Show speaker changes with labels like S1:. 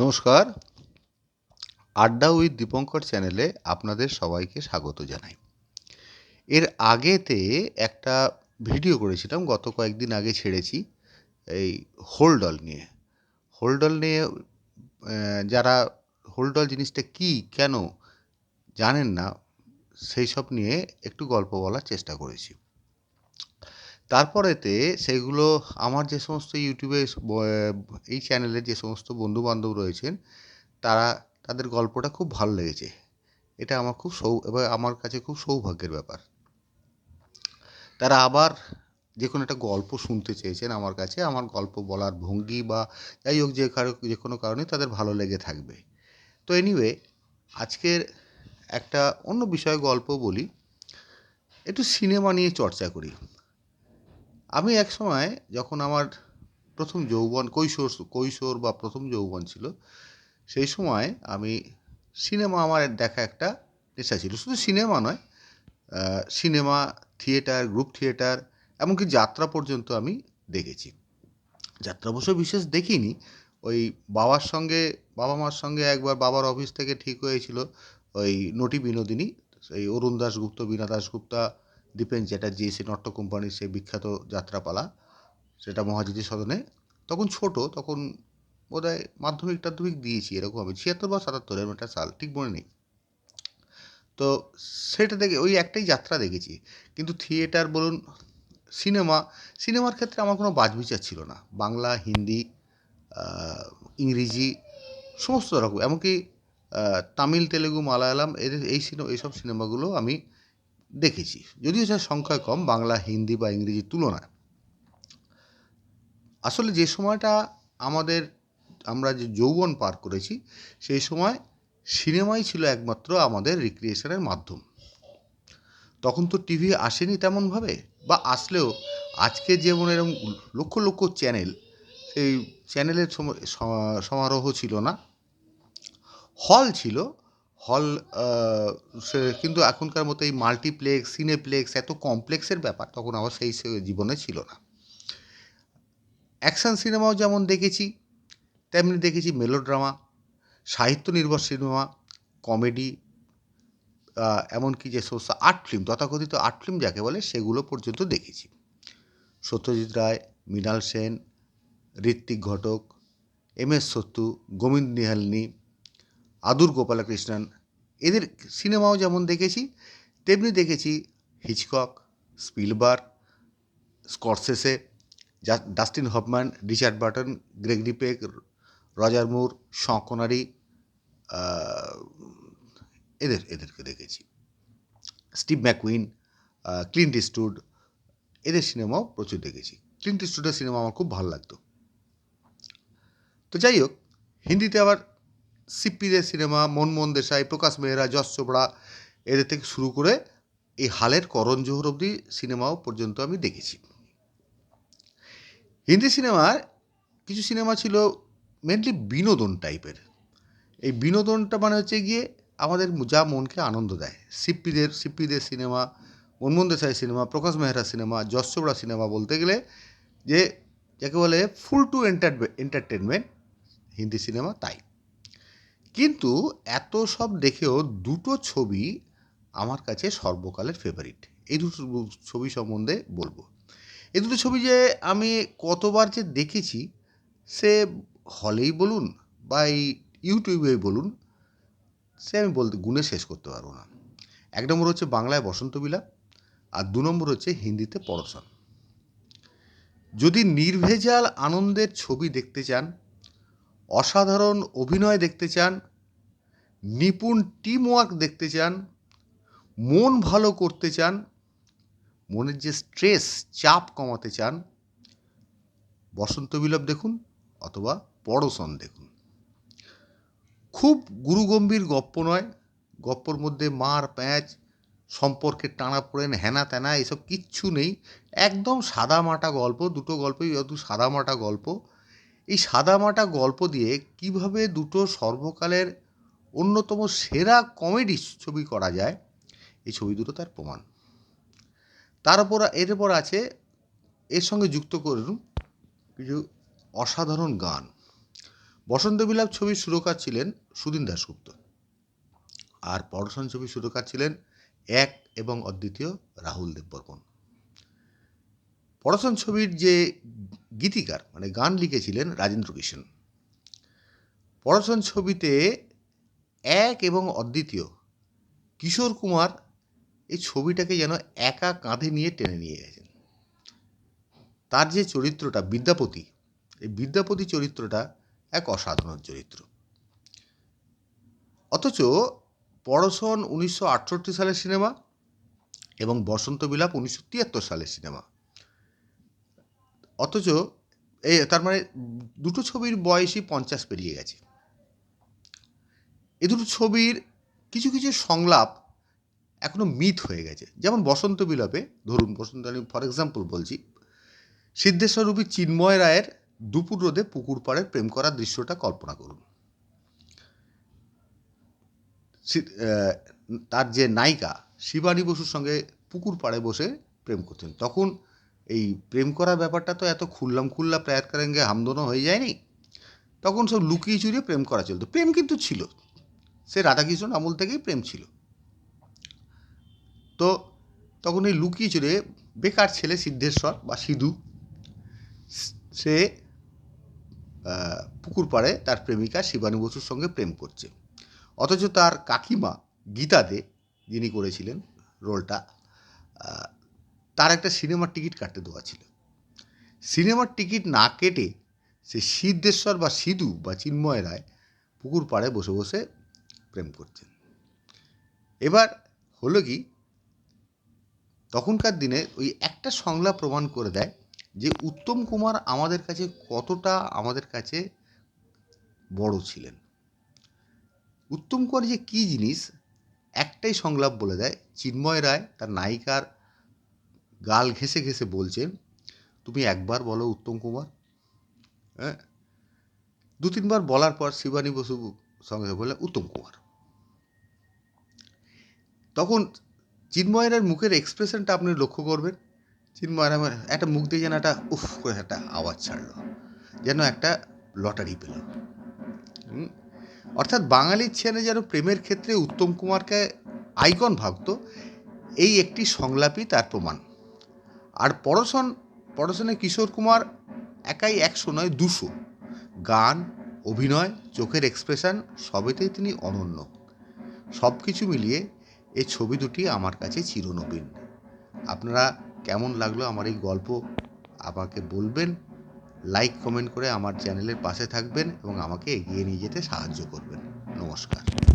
S1: নমস্কার। আড্ডা উইথ দীপঙ্কর চ্যানেলে আপনাদের সবাইকে স্বাগত জানাই। এর আগেতে একটা ভিডিও করেছিলাম, গত কয়েকদিন আগে ছেড়েছি, এই হোলডল নিয়ে। হোলডল নিয়ে যারা হোলডল জিনিসটা কি, কেন, জানেন না, সেই সব নিয়ে একটু গল্প বলার চেষ্টা করেছি। তারপরেতে সেগুলো আমার যে সমস্ত ইউটিউবে এই চ্যানেলে যে সমস্ত বন্ধু বান্ধব রয়েছেন, তারা, তাদের গল্পটা খুব ভালো লেগেছে। এটা আমার খুব সৌ, এবার আমার কাছে খুব সৌভাগ্যের ব্যাপার। তারা আবার যে কোনো একটা গল্প শুনতে চেয়েছেন আমার কাছে, আমার গল্প বলার ভঙ্গি বা যাই হোক যে কারও, যে কোনো কারণে তাদের ভালো লেগে থাকবে। তো এনিওয়ে আজকের একটা অন্য বিষয়ে গল্প বলি, একটু সিনেমা নিয়ে চর্চা করি। আমি এক সময় যখন আমার প্রথম যৌবন, কৈশোর কৈশোর বা প্রথম যৌবন ছিল, সেই সময় আমি সিনেমা আমার দেখা একটা নেশা ছিল। শুধু সিনেমা নয় সিনেমা, থিয়েটার, গ্রুপ থিয়েটার, এমনকি যাত্রা পর্যন্ত আমি দেখেছি। যাত্রা অবশ্য বিশেষ দেখিনি। ওই বাবার সঙ্গে, বাবা মার সঙ্গে একবার বাবার অফিস থেকে ঠিক হয়েছিল, ওই নটি বিনোদিনী, সেই অরুণ দাশগুপ্ত, বীণা দাশগুপ্তা দীপেন চ্যাটার্জি সে নট্য কোম্পানির সেই বিখ্যাত যাত্রাপালা, সেটা মহাজিতি সদনে, তখন ছোট, তখন বোধহয় মাধ্যমিক টাধ্যমিক দিয়েছি, এরকম হবে, ছিয়াত্তর বা সাতাত্তর এরকম একটা সাল, ঠিক মনে নেই। তো সেটা দেখে, ওই একটাই যাত্রা দেখেছি, কিন্তু থিয়েটার বলুন সিনেমা সিনেমার ক্ষেত্রে আমার কোনো বাজবিচার ছিল না, বাংলা, হিন্দি ইংরেজি, সমস্ত রকম, এমনকি তামিল, তেলেগু, মালায়ালাম, এদের, এই সিনেমা এইসব সিনেমাগুলো আমি দেখেছি। যদিও যার সংখ্যায় কম, বাংলা, হিন্দি বা ইংরেজির তুলনায়। আসলে যে সময়টা আমাদের, আমরা যে যৌবন পার করেছি, সেই সময় সিনেমাই ছিল একমাত্র আমাদের রিক্রিয়েশনের মাধ্যম। তখন তো টিভি আসেনি তেমনভাবে, বা আসলেও আজকে যেমন এরকম লক্ষ লক্ষ চ্যানেল সেই চ্যানেলের সমারোহ ছিল না। হল ছিল হল সে কিন্তু এখনকার মতো এই মাল্টিপ্লেক্স, সিনেপ্লেক্স এত কমপ্লেক্সের ব্যাপার তখন আমার সেই জীবনে ছিল না। অ্যাকশন সিনেমাও যেমন দেখেছি, তেমনি দেখেছি মেলোড্রামা, সাহিত্য নির্ভর সিনেমা, কমেডি এমনকি যে সমস্ত আর্ট ফিল্ম, তথাকথিত আর্ট ফিল্ম যাকে বলে সেগুলো পর্যন্ত দেখেছি। Satyajit Ray, Mrinal Sen, Ritwik Ghatak, M S Sathyu Govind Nihalani Adoor Gopalakrishnan. এদের সিনেমাও যেমন দেখেছি তেমনি দেখেছি Hitchcock Spielberg Scorsese Dustin Hoffman Richard Burton Greg Peck Roger Moore Sean Connery আহ, এদের এদেরকে দেখেছি। স্টিভ ম্যাকুইন ক্লিন্ট ইস্টুড এদের সিনেমাও প্রচুর দেখেছি। ক্লিন্ট ইস্টুডের সিনেমা আমার খুব ভালো লাগতো। তো যাই হোক হিন্দিতে আবার সিপ্পিদের সিনেমা, মনমোহন দেশাই, প্রকাশ মেহরা, যশ চোপড়া, এদের থেকে শুরু করে এই হালের করণ জোহর অবধি সিনেমাও পর্যন্ত আমি দেখেছি। হিন্দি সিনেমার কিছু সিনেমা ছিল মেনলি বিনোদন টাইপের এই বিনোদনটা মানে হচ্ছে গিয়ে আমাদের যা মনকে আনন্দ দেয়। সিপ্পিদের সিপ্পিদের cinema, Manmohan Desai cinema, Prakash Mehra cinema, Yash Chopra cinema বলতে গেলে যে, যাকে বলে full to entertainment Hindi cinema তাই। কিন্তু এত সব দেখেও দুটো ছবি আমার কাছে সর্বকালের ফেভারিট এই দুটো ছবি সম্বন্ধে বলব। এই দুটো ছবি যে আমি কতবার যে দেখেছি, সে হলেই বলুন বা এই ইউটিউবেই বলুন, সে আমি বলতে গুণে শেষ করতে পারব না। এক নম্বর হচ্ছে বাংলায় বসন্ত বিলাপ, আর দু নম্বর হচ্ছে হিন্দিতে পড়শন। যদি নির্ভেজাল আনন্দের ছবি দেখতে চান অসাধারণ অভিনয় দেখতে চান, নিপুণ টিম ওয়ার্ক দেখতে চান, মন ভালো করতে চান, মনের যে স্ট্রেস চাপ কমাতে চান, বসন্ত বিলাপ দেখুন অথবা পড়শন দেখুন। খুব গুরুগম্ভীর গপ্প নয়, গপ্পর মধ্যে মার প্যাঁচ সম্পর্কের টানা পড়েন, হেনা তেনা, এসব কিচ্ছু নেই, একদম সাদামাটা গল্প, দুটো গল্পই যত সাদামাটা গল্প। এই সাদামাটা গল্প দিয়ে কীভাবে দুটো সর্বকালের অন্যতম সেরা কমেডি ছবি করা যায়, এই ছবি দুটো তার প্রমাণ। তার উপর এরপর আছে, এর সঙ্গে যুক্ত করুন কিছু অসাধারণ গান। বসন্ত বিলাপ ছবির সুরকার ছিলেন সুদিন দাশগুপ্ত। আর পরশন ছবির সুরকার ছিলেন এক এবং অদ্বিতীয় রাহুল দেববর্মন। পরশন ছবির যে গীতিকার মানে গান লিখেছিলেন রাজেন্দ্র কিষণ। পরশন ছবিতে এক এবং অদ্বিতীয়, কিশোর কুমার এই ছবিটাকে যেন একা কাঁধে নিয়ে টেনে নিয়ে গেছেন। তার যে চরিত্রটা, বিদ্যাপতি, এই বিদ্যাপতি চরিত্রটা এক অসাধারণ চরিত্র। অথচ পরশন উনিশশো আটষট্টি সালের সিনেমা এবং বসন্ত বিলাপ উনিশশো তিয়াত্তর সালের সিনেমা। অথচ এই তার মানে দুটো ছবির বয়সই পঞ্চাশ পেরিয়ে গেছে। এ দুটো ছবির কিছু কিছু সংলাপ এখনও মিথ হয়ে গেছে। যেমন বসন্ত বিলাপে, ধরুন বসন্ত, আমি ফর এক্সাম্পল বলছি সিদ্ধেশ্বরূপী চিন্ময় রায়ের দুপুর রোদে পুকুর পাড়ে প্রেম করার দৃশ্যটা কল্পনা করুন। তার যে নায়িকা, শিবানী বসুর সঙ্গে পুকুর পাড়ে বসে প্রেম করতেন। তখন এই প্রেম করার ব্যাপারটা তো এত খুললাম খুল্লা প্রায়াত কারেঙ্গে হামদোনো হয়ে যায়নি। তখন সব লুকিয়ে চুরিয়ে প্রেম করা চলতো। প্রেম কিন্তু ছিল। সে রাধাকৃষ্ণ আমল থেকেই প্রেম ছিল। তো তখন এই লুকিয়ে চুরিয়ে বেকার ছেলে সিদ্ধেশ্বর বা সিধু, সে পুকুর পাড়ে তার প্রেমিকা শিবানী বসুর সঙ্গে প্রেম করছে। অথচ তার কাকিমা গীতা দে যিনি করেছিলেন রোলটা তার একটা সিনেমার টিকিট কাটতে দেওয়া ছিল। সিনেমার টিকিট না কেটে সে সিদ্ধেশ্বর বা সিধু বা চিন্ময় রায় পুকুর পাড়ে বসে বসে প্রেম করছেন। এবার হলো কি, তখনকার দিনে ওই একটা সংলাপ প্রমাণ করে দেয় যে উত্তম কুমার আমাদের কাছে কতটা আমাদের কাছে বড় ছিলেন। উত্তম কুমার যে কী জিনিস, একটাই সংলাপ বলে দেয়, চিন্ময় রায় তার নায়িকার গাল ঘেঁষে ঘেঁষে বলছেন, তুমি একবার বলো উত্তম কুমার? হ্যাঁ? দু তিনবার বলার পর শিবানী বসু সঙ্গে বলে উত্তম কুমার। তখন চিন্ময় রায়ের মুখের এক্সপ্রেশনটা আপনি লক্ষ্য করবেন। চিন্ময় রায় মানে একটা মুখ দিয়ে যেন একটা উফ করে একটা আওয়াজ ছাড়লো, যেন একটা লটারি পেল। অর্থাৎ বাঙালির ছেলে যেন প্রেমের ক্ষেত্রে উত্তম কুমারকে আইকন ভাবত, এই একটি সংলাপই তার প্রমাণ। আর পরশন পরশনে কিশোর কুমার একাই একশো নয়, দুশো। গান, অভিনয়, চোখের এক্সপ্রেশন সবেতেই তিনি অনন্য। সব কিছু মিলিয়ে এই ছবি দুটি আমার কাছে চিরনবীন। আপনারা কেমন লাগল আমার এই গল্প, আমাকে বলবেন। লাইক কমেন্ট করে আমার চ্যানেলের পাশে থাকবেন এবং আমাকে এগিয়ে নিয়ে যেতে সাহায্য করবেন। নমস্কার।